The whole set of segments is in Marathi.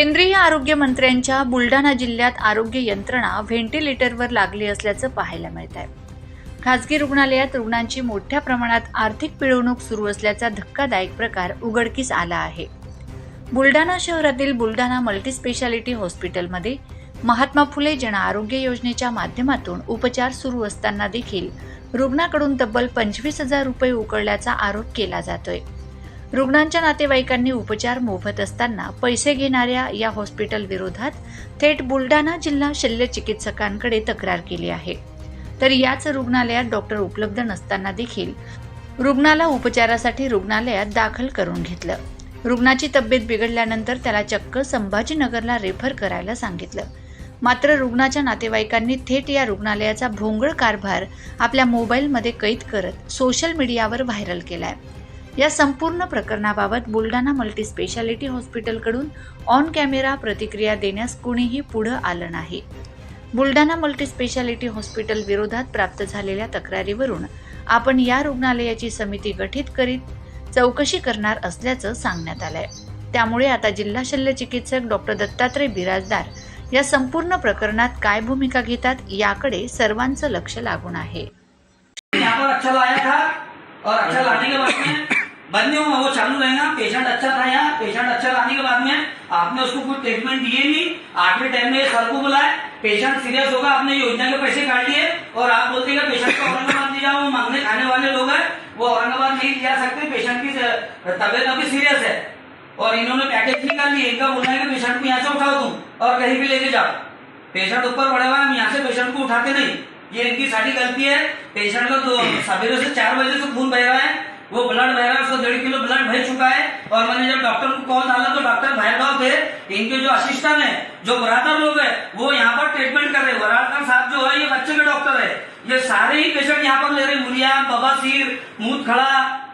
केंद्रीय आरोग्य मंत्र्यांच्या बुलढाणा जिल्ह्यात आरोग्य यंत्रणा व्हेंटिलेटरवर लागली असल्याचं पाहायला मिळत आहे खासगी रुग्णालयात रुग्णांची मोठ्या प्रमाणात आर्थिक पिळवणूक सुरू असल्याचा धक्कादायक प्रकार उघडकीस आला आहे. बुलढाणा शहरातील बुलढाणा मल्टीस्पेशालिटी हॉस्पिटलमध्ये महात्मा फुले जन आरोग्य योजनेच्या माध्यमातून उपचार सुरू असताना देखील रुग्णाकडून तब्बल पंचवीस हजार रुपये उकळल्याचा आरोप केला जातोय. रुग्णांच्या नातेवाईकांनी उपचार मोफत असताना पैसे घेणाऱ्या या हॉस्पिटल विरोधात थेट बुलढाणा जिल्हा शल्य चिकित्सकांकडे तक्रार केली आहे. तर याच रुग्णालयात डॉक्टर उपलब्ध नसताना देखील रुग्णाला उपचारासाठी रुग्णालयात दाखल करून घेतलं. रुग्णाची तब्येत बिघडल्यानंतर त्याला चक्क संभाजीनगरला रेफर करायला सांगितलं. मात्र रुग्णाच्या नातेवाईकांनी थेट या रुग्णालयाचा भोंगळ कारभार आपल्या मोबाईलमध्ये कैद करत सोशल मीडियावर व्हायरल केलाय. या संपूर्ण प्रकरणाबाबत बुलढाणा मल्टी स्पेशालिटी हॉस्पिटलकडून ऑन कॅमेरा प्रतिक्रिया देण्यास कुणीही पुढं आलं नाही. बुलढाणा मल्टी स्पेशालिटी हॉस्पिटल विरोधात प्राप्त झालेल्या तक्रारीवरून आपण या रुग्णालयाची समिती गठीत करीत चौकशी करणार असल्याचं सांगण्यात आलंय. त्यामुळे आता जिल्हा शल्य चिकित्सक डॉक्टर दत्तात्रय बिराजदार या संपूर्ण प्रकरणात काय भूमिका घेतात याकडे सर्वांचं लक्ष लागून आहे. और अच्छा लाने के बाद में बंद हुआ, वो चालू रहेगा। पेशेंट अच्छा था यहाँ पेशेंट अच्छा लाने के बाद में आपने उसको कोई ट्रीटमेंट दिए नहीं। आठवें टाइम में सर को बुलाए पेशेंट सीरियस होगा, आपने योजना के पैसे काट लिए और आप बोलते हैं पेशेंट को औरंगाबाद ले जाओ, मांगने खाने वाले लोग हैं, वो औरंगाबाद नहीं जा सकते, पेशेंट की तबियत अभी सीरियस है। और इन्होंने पैकेज निकाल लिया इनका बोलना है कि पेशेंट को यहाँ से उठाओ तुम और कहीं भी लेके जाओ। पेशेंट ऊपर पड़े हुआ हम यहाँ से पेशेंट को उठाते नहीं। ये इनकी सारी गलती है। पेशेंट का तो सवेरे से चार बजे से खून बह रहा है। वो ब्लड बह रहा है उसको डेढ़ किलो ब्लड बह चुका है और मैंने जब डॉक्टर को कॉल डाला तो डॉक्टर भैरगांव थे, इनके जो असिस्टेंट है, जो बरातर लोग है, वो यहाँ पर ट्रीटमेंट कर रहे हैं। बरातर साहब जो है, ये बच्चे के डॉक्टर है। ये सारे ही पेशेंट यहाँ पर ले रहे मुरिया बबासीर मुँह खड़ा,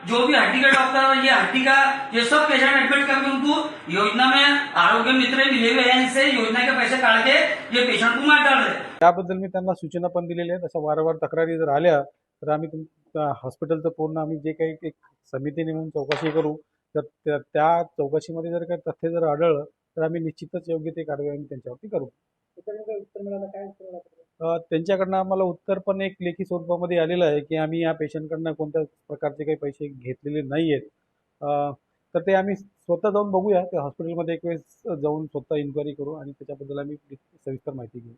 जो भी हड्डी का डॉक्टर है, ये हड्डी का, ये सब पेशेंट एडमिट करके उनको योजना में आरोग्य मित्र मिले हुए हैं इनसे। योजना के पैसे काट के ये पेशेंट को हैं। त्याबद्दल मी त्यांना सूचना पण दिलेल्या वारंवार तक्रारी जर आल्या, तर आम्ही हॉस्पिटलचं पूर्ण आम्ही जे काही एक समिती नेमून चौकशी करू तर त्या- त्या चौकशीमध्ये जर काही तथ्य जर आढळलं तर आम्ही निश्चितच योग्य ते कारवाई आम्ही त्यांच्यावरती करू. त्यांच्याकडनं आम्हाला उत्तर पण एक लेखी स्वरूपामध्ये आलेलं आहे की आम्ही या पेशंटकडनं कोणत्या प्रकारचे काही पैसे घेतलेले नाही आहेत तर ते आम्ही स्वतः जाऊन बघूया. त्या हॉस्पिटलमध्ये एक वेळेस जाऊन स्वतः इन्क्वायरी करू आणि त्याच्याबद्दल आम्ही सविस्तर माहिती घेऊ.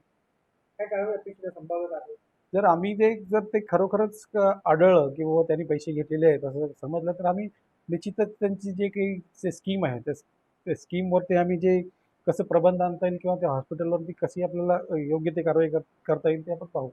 काय संभाव्यता आहे? जर आम्ही ते जर ते खरोखरच क- आढळलं की बाबा त्यांनी पैसे घेतलेले आहेत असं जर समजलं तर आम्ही निश्चितच त्यांची जे काही जे स्कीम आहे त्या त्या स्कीमवरती आम्ही जे कसं प्रबंध आणता येईल किंवा त्या हॉस्पिटलवरती कशी आपल्याला योग्य ते कारवाई करता येईल ते आपण पाहू.